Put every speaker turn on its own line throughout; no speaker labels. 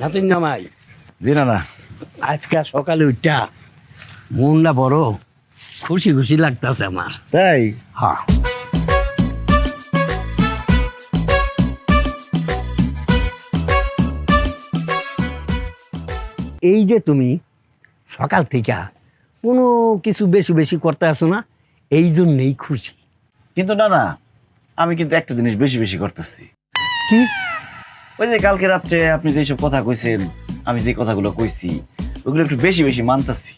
নাতিন জামাই।
জি না না
আজকে সকালে উঠা মনটা বড় খুশি খুশি লাগতেছে আমার।
তাই?
হ্যাঁ। এই যে তুমি সকাল থেকে কোনো কিছু বেশি বেশি করতে আসো না এই জন্যেই খুশি।
কিন্তু না না আমি কিন্তু একটা জিনিস বেশি বেশি করতেছি।
কি?
ওই যে কালকে রাত্রে আপনি যে সব কথা কইছেন আমি যে কথাগুলো কইছি ওগুলো একটু বেশি বেশি মানতাছি।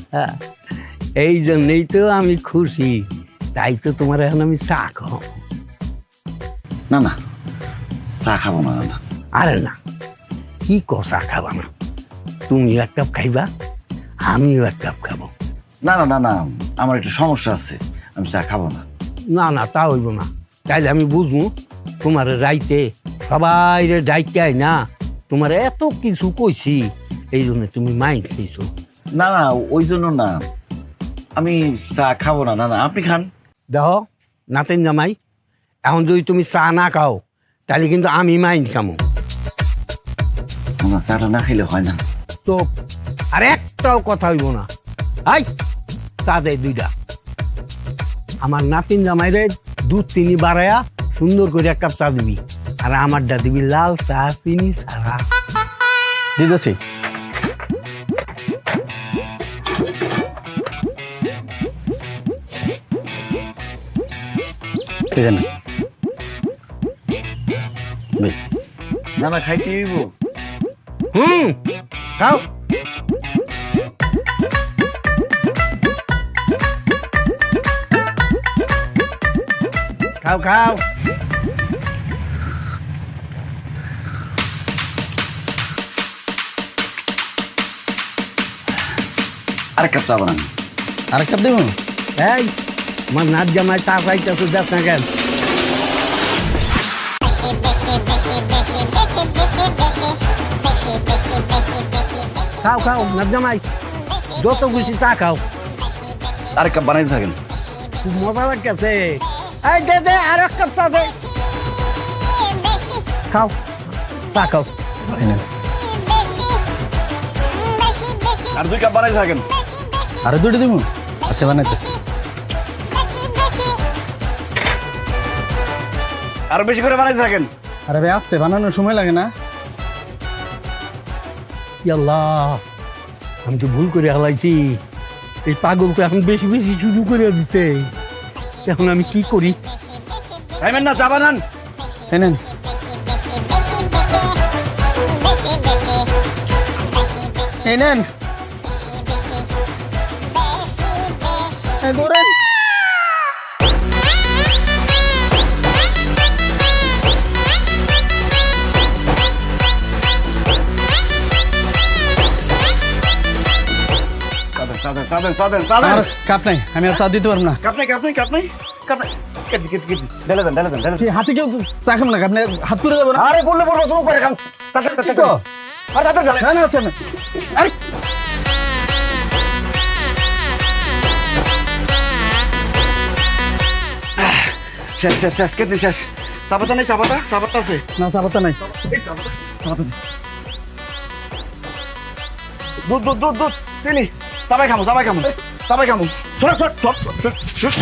এই জন্যেই তো আমি খুশি তাই তো তোমার এখন আমি চা খাও
না না চা খাব না না
আরে না কি কষা খাবা না তুমি এক কাপ খাইবা আমিও এক কাপ খাব।
না না না না আমার একটু সমস্যা আছে আমি চা খাব না।
না না তা হইব না। তাইলে আমি বুঝব তোমার রাইতে সবাই রে ডাইতে আই না তোমার এত কিছু কইছি এই জন্য তুমি মাইন্ড খেয়েছো
না না ওই জন্য না। আমি চা খাব না না না আপনি খান।
দেখো নাতেন জামাই এখন যদি তুমি চা না খাও তাহলে কিন্তু আমি মাইন্ড খামো।
না, চাটা না খাইলে হয় না।
তো আর একটাও কথা হইব না। আই চা দেয় দুইটা। আমার নাতিন জামাইরে দুধ চিনি বাড়ায়া সুন্দর করে এক কাপ চা দিবি। আর আমারটা দিবি লাল চা চিনি ছাড়া
দিতেছি।
না। খাইতে
হুম। খাও। খাও খাও।
আরেক কাপ চা বানান।
আরেক কাপ দেবো?
এই আমার নাচ জামাই চা খাইতেছে দেখ না কেন। খাও খাও নাচ জামাই। যত খুশি চা খাও।
আরেক কাপ বানাইতে থাকেন।
খুব মজা লাগতেছে। এই দে দে আর এক কাপ চা দে। খাও চা খাও।
আর দুই কাপ বানাইতে থাকেন।
আরে দুটো দেবো আচ্ছা বানাইতেছি
আরও বেশি করে বানাইতে থাকেন।
আরে ভাই আসতে বানানোর সময় লাগে না।
আল্লাহ আমি তো ভুল করে হালাইছি। এই পাগলকে এখন বেশি বেশি শুরু করে দিতে এখন আমি কি করি?
খাইবেন না চা বানান।
এই নেন। এই নেন। কাপ নাই আমি আর চা দিতে পারব না।
কাপ নাই কাপ নাই কাপ নাই কাপ নাই।
হাতে কেউ চা খাব না আপনি হাত করে যাব না।
আরে বললে বলব তুমি করে খাম তাড়াতাড়ি।
না না আরে।
শেষ শেষ শেষ কেটে শেষ চাপাতা নেই চাপাতা চাপাতা আছে
না পাতা নাই।
দুধ দুধ দুধ দুধ চিনি খামু খামু খামু ছোট ছোট ছোট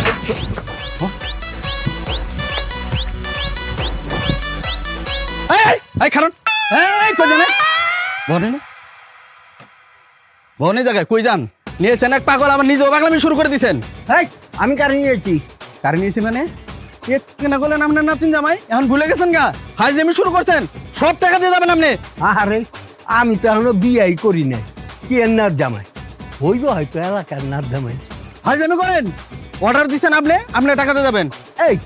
এই, খারণ এই কই জানে বনে না বনে জায়গায় কই যান নিয়েছেন এক পাগল আবার নিজেও পাগলামি শুরু করে দিছেন
এই আমি কারণ নিয়েছি
কারে নিয়েছি মানে কেনা করলেন আপনার নাতিন জামাই এখন ভুলে গেছেন গা? হাজলামি শুরু করছেন সব টাকা দিয়ে যাবেন আপনি।
আরে আমি তো এখনও বিয়াই করি নাই। কি এর নার জামাই? হইব হয়তো এলাকার নার জামাই।
হাজলামি করেন অর্ডার দিচ্ছেন আপনি আপনি টাকা দিয়ে যাবেন।
এই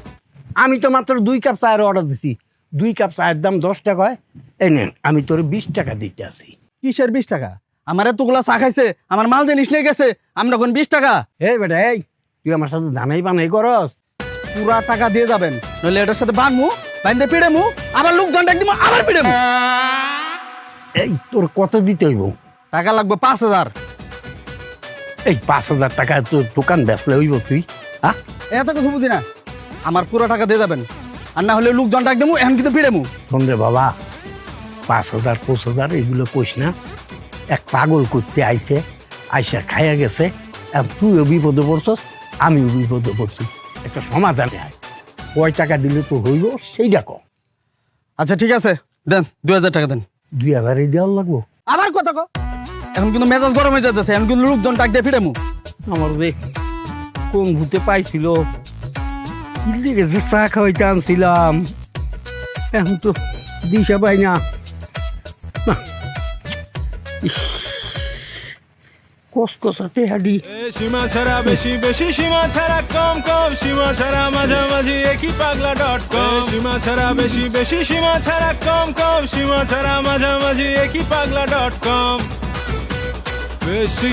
আমি তো মাত্র দুই কাপ চায়ের অর্ডার দিছি। দুই কাপ চায়ের দাম দশ টাকা হয়। এই নেন আমি তোর বিশ টাকা দিতে আসি।
কিসের বিশ টাকা? আমার এতগুলা চা খাইছে আমার মাল জিনিস নিয়ে গেছে আমরা এখন বিশ টাকা?
এই বেটা এই তুই আমার সাথে দানাই বানাই করস?
পুরা টাকা দিয়ে যাবেন। নইলে এটার সাথে বানমু বাইন্দে পিড়ে মু আবার লোক জন ডাক দিব আবার পিড়ে মু।
এই তোর কত দিতে হইব?
টাকা লাগবে পাঁচ হাজার।
এই পাঁচ হাজার টাকা তোর দোকান বেচলে হইব তুই হ্যাঁ?
এত কিছু বুঝি না। আমার পুরো টাকা দিয়ে যাবেন। আর না হলে লোক জন ডাক দেবো এখন কিন্তু পিড়ে মু।
শোন রে বাবা পাঁচ হাজার পাঁচ হাজার এগুলো কইস না। এক পাগল করতে আইছে আইসা খাইয়া গেছে আর তুইও বিপদে পড়ছস আমিও বিপদে পড়ছি। একটা সমাধানে আয়। কয় টাকা দিলে তো হইব সেইটা কম
আচ্ছা ঠিক আছে। দেন দুই হাজার টাকা দেন।
দুই হাজারই দেওয়ার লাগবো?
আবার কথা কো এখন কিন্তু মেজাজ গরম হয়ে যাচ্ছে এখন কিন্তু লোকজন ডাক দিয়ে ফিরে মু
আমার রে কোন ভূতে পাইছিল? চা খাওয়াইতে আনছিলাম। এখন তো দিশা পাই না। না। ইস, কসকসাতে হাডি।
সীমা ছাড়া বেশি বেশি সীমা ছাড়া কম কম। সীমা ছাড়া মাঝামাঝি একই পাগলা ডট কম সীমা ছাড়া বেশি বেশি সীমা ছাড়া কম কম। সীমা ছাড়া মাঝামাঝি একই পাগলা ডট কম বেশি